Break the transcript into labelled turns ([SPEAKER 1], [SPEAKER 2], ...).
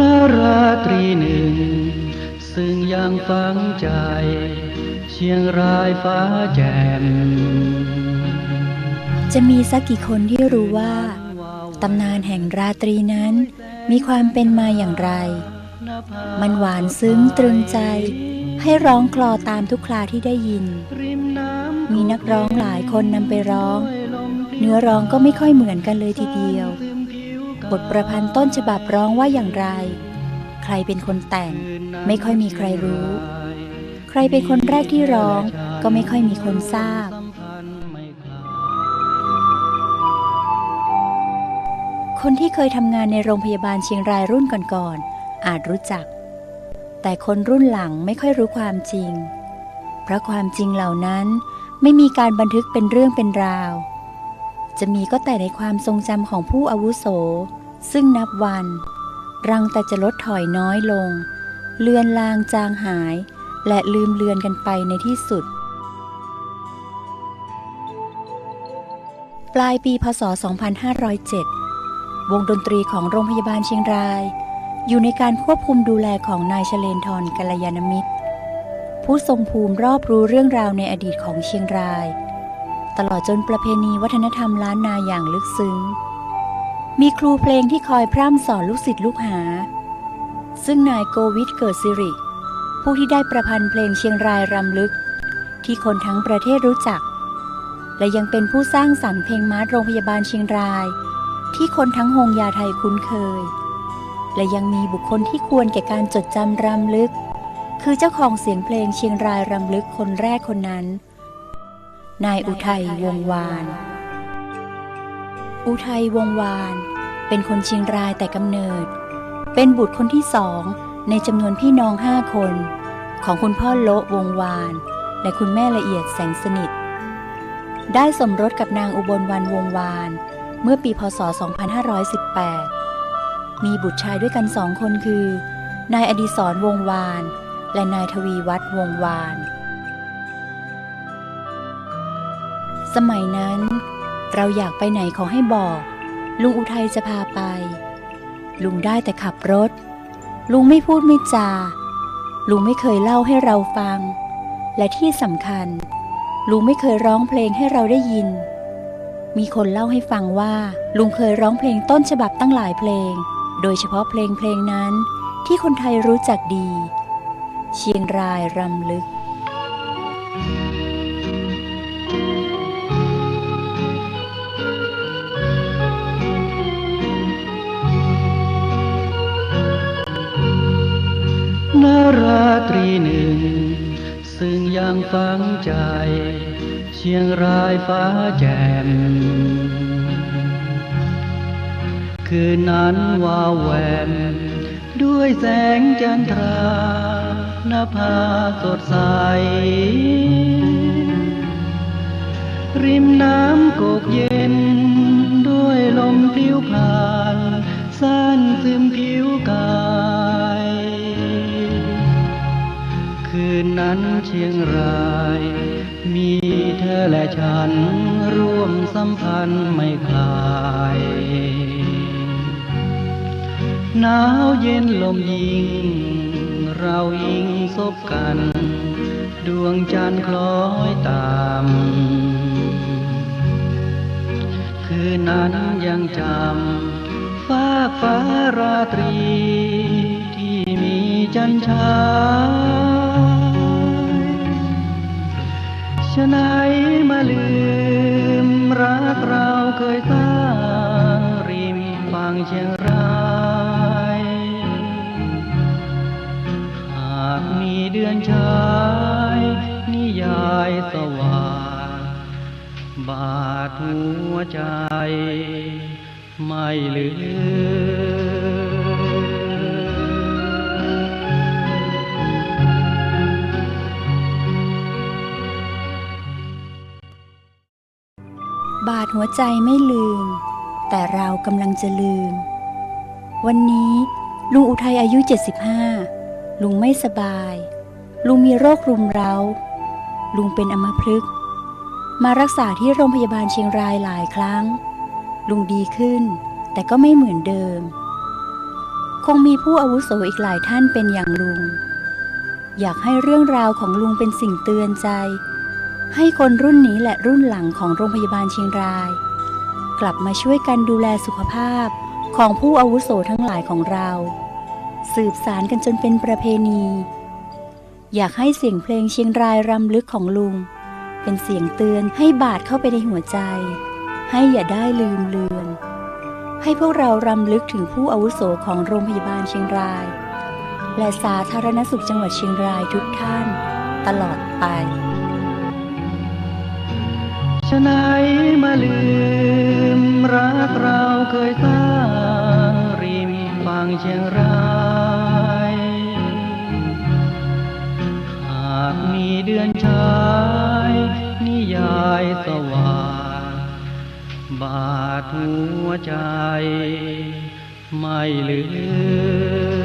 [SPEAKER 1] นราตรีหนึ่ง ซึ่งยังฝังใจ เชียงรายฟ้าแจ่ม
[SPEAKER 2] จะมีสักกี่คนที่รู้ว่าตำนานแห่งราตรีนั้น มีความเป็นมาอย่างไร มันหวานซึ้งตรึงใจ ให้ร้องคลอตามทุกคราที่ได้ยิน มีนักร้องหลายคนนำไปร้อง เนื้อร้องก็ไม่ค่อยเหมือนกันเลยทีเดียว บทประพันธ์ต้นฉบับร้องว่าอย่างไร ใครเป็นคนแต่ง ไม่ค่อยมีใครรู้ ใครเป็นคนแรกที่ร้องก็ไม่ค่อยมีคนทราบ คนที่เคยทำงานในโรงพยาบาลเชียงรายรุ่นก่อนๆอาจรู้จัก แต่คนรุ่นหลังไม่ค่อยรู้ความจริง เพราะความจริงเหล่านั้นไม่มีการบันทึกเป็นเรื่องเป็นราวจะมีก็แต่ในความทรงจำของผู้อาวุโส ซึ่งนับวัน รังแต่จะลดถอยน้อยลง เลือนลางจางหาย และลืมเลือนกันไปในที่สุด ปลายปีพศ 2507 วงดนตรีของโรงพยาบาลเชียงราย อยู่ในการควบคุมดูแลของนายชเลนทรกัลยาณมิตร ผู้ทรงภูมิรอบรู้เรื่องราวในอดีตของเชียงราย ตลอดจนประเพณีวัฒนธรรมล้านนาอย่างลึกซึ้ง มีครูเพลงที่คอยพร่ำสอนลูกศิษย์ลูกหา ซึ่งนายโกวิทเกิดสิริ ผู้ที่ได้ประพันธ์เพลงเชียงรายรำลึก ที่คนทั้งประเทศรู้จัก และยังเป็นผู้สร้างสรรค์เพลงมาร์โรงพยาบาลเชียงราย ที่คนทั้งฮงยาไทยคุ้นเคย และยังมีบุคคลที่ควรแก่การจดจำรำลึก คือเจ้าของเสียงเพลงเชียงรายรำลึกคนแรกคนนั้น นายอุทัยวงวาน อุทัยวงวาน เป็นคนเชียงรายแต่กำเนิด เป็นบุตรคนที่สองในจำนวนพี่น้องห้าคน ของคุณพ่อโลวงวาน และคุณแม่ละเอียดแสงสนิท ได้สมรสกับนางอุบลวันวงวาน เมื่อปีพศ 2518 มีบุตรชายด้วยกันสองคนคือ นายอดีศรวงวาน และนายทวีวัฒน์วงวาน สมัยนั้น เราอยากไปไหนขอให้บอก ลุงอุทัยจะพาไป ลุงได้แต่ขับรถ ลุงไม่พูดไม่จา ลุงไม่เคยเล่าให้เราฟัง และที่สำคัญ ลุงไม่เคยร้องเพลงให้เราได้ยิน มีคนเล่าให้ฟังว่า ลุงเคยร้องเพลงต้นฉบับตั้งหลายเพลง โดยเฉพาะเพลงเพลงนั้นที่คนไทยรู้จักดี เชียงรายรำลึก
[SPEAKER 1] นาราตรีหนึ่ง ซึ่งยังฝังใจ เชียงรายฟ้าแจ่ม คืนนั้นวาวแวม ด้วยแสงจันทรานภาสดใส ริมน้ำกกเย็น นั้นเชียงราย มีเธอและฉันร่วมสัมพันธ์ไม่คลายหนาวเย็นลมยิง เรายิงซบกัน ดวงจันทร์คล้อยตาม คืนนั้นยังจำฟ้าฟ้าราตรีที่มีจันทรา ฉะไหนมาลืมรักเราเคยสร้างริมฝั่งเชียงรายหากมีเดือนชายนิยายสว่างบาดหัวใจ ไม่ลืม
[SPEAKER 2] บาดหัวใจไม่ลืม แต่เรากำลังจะลืม วันนี้ลุงอุทัยอายุ 75 ลุงไม่สบาย ลุงมีโรครุมเร้า ลุงเป็นอัมพฤกษ์มารักษาที่โรงพยาบาลเชียงรายหลายครั้ง ลุงดีขึ้น แต่ก็ไม่เหมือนเดิม คงมีผู้อาวุโสอีกหลายท่านเป็นอย่างลุง อยากให้เรื่องราวของลุงเป็นสิ่งเตือนใจ ให้คนรุ่นนี้และรุ่นหลังของโรงพยาบาลเชียงราย กลับมาช่วยกันดูแลสุขภาพของผู้อาวุโสทั้งหลายของเรา สืบสารกันจนเป็นประเพณี อยากให้เสียงเพลงเชียงรายรำลึกของลุง เป็นเสียงเตือนให้บาดเข้าไปในหัวใจ ให้อย่าได้ลืมเลือน ให้พวกเรารำลึกถึงผู้อาวุโสของโรงพยาบาลเชียงราย และสาธารณสุขจังหวัดเชียงรายทุกท่าน ตลอดไป
[SPEAKER 1] ฉะไหนมาลืมรักเราเคยสร้างริมฝั่งเชียงรายหากมีเดือนชายนิยายสว่างบาดหัวใจ ไม่ลืม